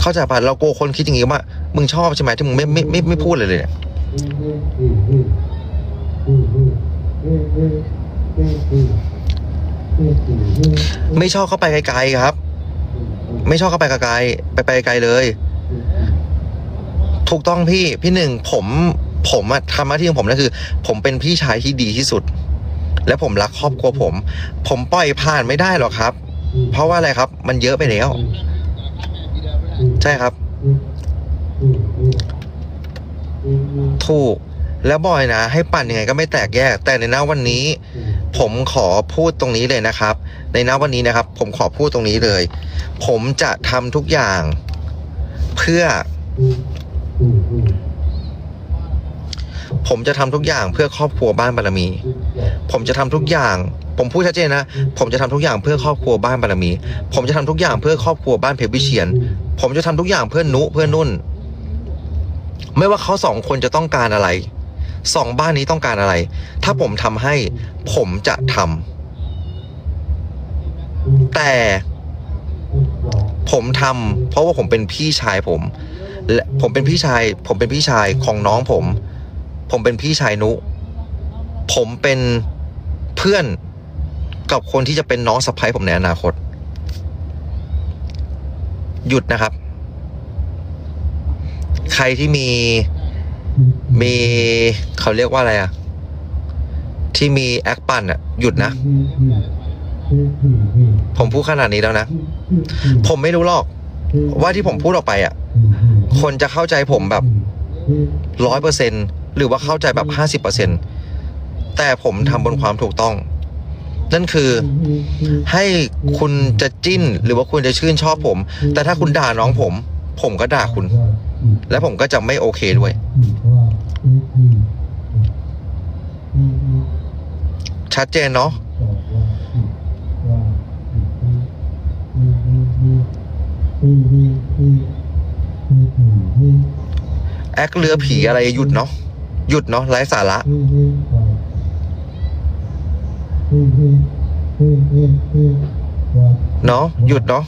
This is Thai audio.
เข้าใจป่ะเราโกลัวคนคิดอย่างงี้ว่า มึงชอบใช่ไหมที่มึงไม่ไม่ไม่ไม่พูดเลยเลยเนี่ยไม่ชอบเข้าไปไกลๆครับ ไม่ชอบเข้าไปไกลๆไปไปไกลเลย ถูกต้องพี่พี่หนึ่งผมผมอะทำหน้าที่ของผมนั่นคือ ผมเป็นพี่ชายที่ดีที่สุด และผมรักครอบครัวผม ผมปล่อยผ่านไม่ได้หรอกครับ เพราะว่าอะไรครับ มันเยอะไปแล้ว ใช่ครับ ถูก แล้วบอยนะ ให้ปั่นยังไงก็ไม่แตกแยก แต่ในหน้าวันนี้ ผมขอพูดตรงนี้เลยนะครับ ในหน้าวันนี้นะครับ ผมขอพูดตรงนี้เลย ผมจะทำทุกอย่าง เพื่อ ผมจะทำทุกอย่างเพื่อครอบครัวบ้านบารมี ผมจะทำทุกอย่างผมพูดชัดเจนนะ ผมจะทำทุกอย่างเพื่อครอบครัวบ้านบารมี ผมจะทำทุกอย่างเพื่อครอบครัวบ้านเพชรวิเชียน ผมจะทำทุกอย่างเพื่อนนุเพื่อนนุ่น ไม่ว่าเขาสองคนจะต้องการอะไรสองบ้านนี้ต้องการอะไร ถ้าผมทำให้ผมจะทำแต่ผมทำเพราะว่าผมเป็นพี่ชายผมและผมเป็นพี่ชาย ผมเป็นพี่ชายของน้องผม ผมเป็นพี่ชายนุ ผมเป็นเพื่อนกับคนที่จะเป็นน้องสะใภ้ผมในอนาคต หยุดนะครับ ใครที่มีมีเขาเรียกว่าอะไรอะที่มีแอคปั่นอะหยุดนะ ผมพูดขนาดนี้แล้วนะ ผมไม่รู้หรอก ว่าที่ผมพูดออกไปอะคนจะเข้าใจผมแบบร้อยเปอร์เซ็นหรือว่าเข้าใจแบบห้าสิบเปอร์เซ็นแต่ผมทำบนความถูกต้อง นั่นคือให้คุณจะจิ้นหรือว่าคุณจะชื่นชอบผม แต่ถ้าคุณด่าน้องผม ผมก็ด่าคุณ และผมก็จะไม่โอเคด้วย ชัดเจนเนาะแอคเรือผีอะไรหยุดเนาะหยุดเนาะไร้สาระ เนาะหยุดเนาะ